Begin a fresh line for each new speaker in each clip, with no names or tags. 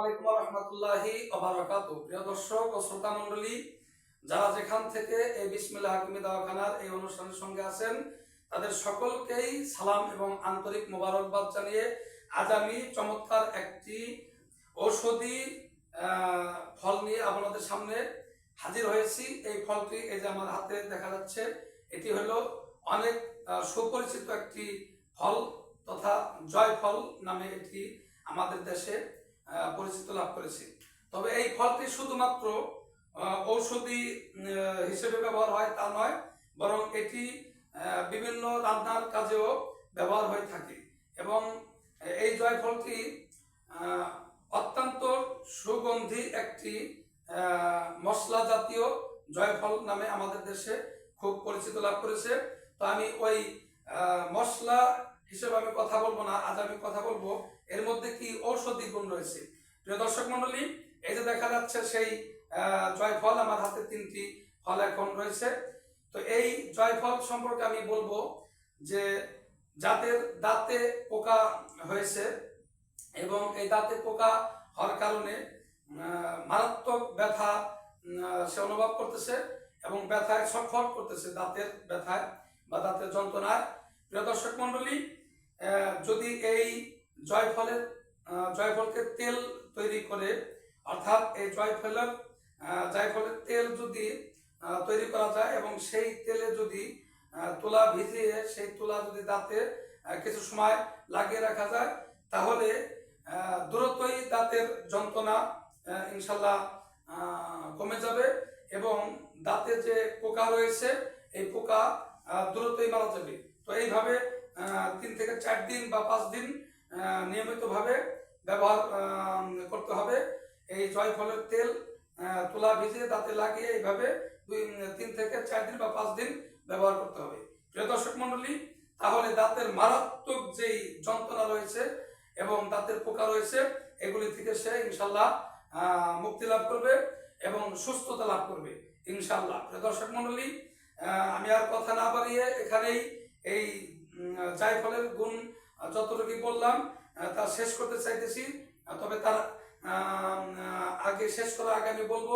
আলাইকুম ও শ্রোতা মণ্ডলী, যারা যেখান থেকে এই বিসমিল্লা হাকিমি দাওয়াখানার এই অনুষ্ঠানের সঙ্গে আছেন, তাদের সকলকেই সালাম এবং আন্তরিক মোবারকবাদ জানিয়ে আজ চমৎকার একটি ঔষধি ফল নিয়ে আপনাদের সামনে হাজির হয়েছি। এই ফলটি এই যে আমার হাতে দেখা যাচ্ছে, এটি হলো অনেক সুপরিচিত একটি ফল তথা জয় ফল নামে এটি আমাদের দেশে। পরিচিত লাভ করেছে। তবে এই ফলটি শুধুমাত্র ঔষধি হিসেবে ব্যবহার হয় তা নয়, বরং এটি বিভিন্ন রান্নার কাজেও ব্যবহার হয়ে থাকে। এবং এই জয় ফলটি অত্যন্ত সুগন্ধি একটি মশলা জাতীয় জয়ফল নামে আমাদের দেশে খুব পরিচিত লাভ করেছে। তো আমি ওই মশলা হিসেবে আমি কথা বলব না, আজ আমি কথা বলব। এর মধ্যে কি ঔষধি গুণ রয়েছে? প্রিয় দর্শক মন্ডলী এই যে দেখা যাচ্ছে সেই জয়ফল আমার হাতে তিনটি ফল এখন রয়েছে। তো এই জয়ফল সম্পর্কে আমি বলব যে যাদের দাঁতে পোকা হয়েছে এবং এই দাঁতে পোকা হওয়ার কারণে মারাত্মক ব্যথা সে অনুভব করতেছে এবং ব্যথায় ছটফট করতেছে, দাঁতের ব্যথায় বা দাঁতের যন্ত্রণায়। প্রিয় দর্শক মন্ডলী যদি এই জয়ফলের জয়ফলকে তেল তৈরি করে, অর্থাৎ এই জয়ফলের জয়ফলের তেল যদি তৈরি করা যায় এবং সেই তেলে যদি তুলা ভিজিয়ে, সেই তুলা যদি দাঁতে কিছু সময় লাগিয়ে রাখা যায়, তাহলে দ্রুতই দাঁতের যন্ত্রণা ইনশাল্লাহ কমে যাবে এবং দাঁতে যে পোকা রয়েছে, এই পোকা দ্রুতই মারা যাবে। তো এইভাবে তিন থেকে চার দিন বা পাঁচ দিন নিয়মিতভাবে ব্যবহার করতে হবে। এই জয়ফলের তেল তুলা ভিজিয়ে দাঁতে লাগিয়ে এইভাবে দুই, তিন থেকে চার দিন বা পাঁচ দিন ব্যবহার করতে হবে। প্রিয় দর্শক মন্ডলী তাহলে দাঁতের মারাত্মক যেই যন্ত্রণা রয়েছে এবং দাঁতের পোকা রয়েছে, এগুলি থেকে সে ইনশাল্লাহ মুক্তি লাভ করবে এবং সুস্থতা লাভ করবে ইনশাল্লাহ প্রিয় দর্শক মন্ডলী আমি আর কথা না বাড়িয়ে এখানেই এই জায়ফলের গুণ যতটুকু বললাম তা শেষ করতে চাইতেছি। তবে তার আগে শেষ করার আগে আমি বলব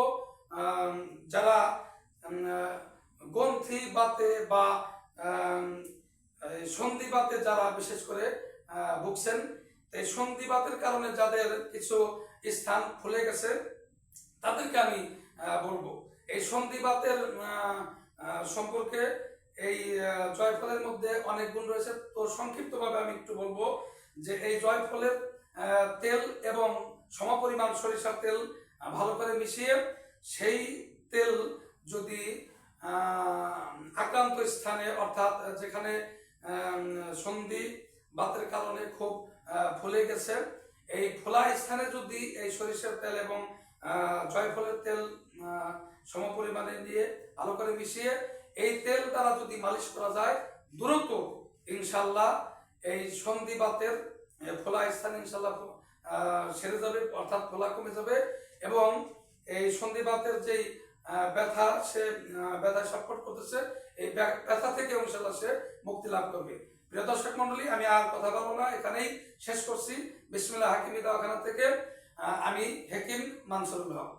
যারা গ্রন্থি বাতে বা সন্ধিবাতে যারা বিশেষ করে ভুগছেন এই সন্ধিবাতের কারণে যাদের কিছু স্থান খুলে গেছে, তাদেরকে আমি বলব। এই সন্ধিবাতের সম্পর্কে এই জয়ফলের মধ্যে অনেক গুণ রয়েছে। তো সংক্ষিপ্তভাবে আমি একটু বলব যে এই জয়ফলের তেল এবং সমপরিমাণ সরিষার তেল ভালো করে মিশিয়ে সেই তেল যদি আক্রান্ত স্থানে, অর্থাৎ যেখানে সন্ধি বাতের কারণে খুব ফুলে গেছে, এই ফোলা স্থানে যদি এই সরিষার তেল এবং জয়ফলের তেল সমপরিমাণে নিয়ে ভালো করে মিশিয়ে এই তেল দ্বারা যদি মালিশ করা যায় দ্রুত ইনশাল্লাহ এই সন্ধিবাতের ফোলা স্থান ইনশাল্লাহ সেরে যাবে অর্থাৎ ফোলা কমে যাবে এবং এই সন্ধিবাতের যেই ব্যথা সে আহ, ব্যথা সাপোর্ট করতেছে এই ব্যা- ব্যথা থেকে ইনশাল্লাহ সে মুক্তি লাভ করবে। প্রিয় দর্শক মন্ডলী আমি আর কথা বলব না এখানেই শেষ করছি। বিসমিল্লাহ হাকিমি দওয়াখানা থেকে আমি হেকিম মানসুরুল হক।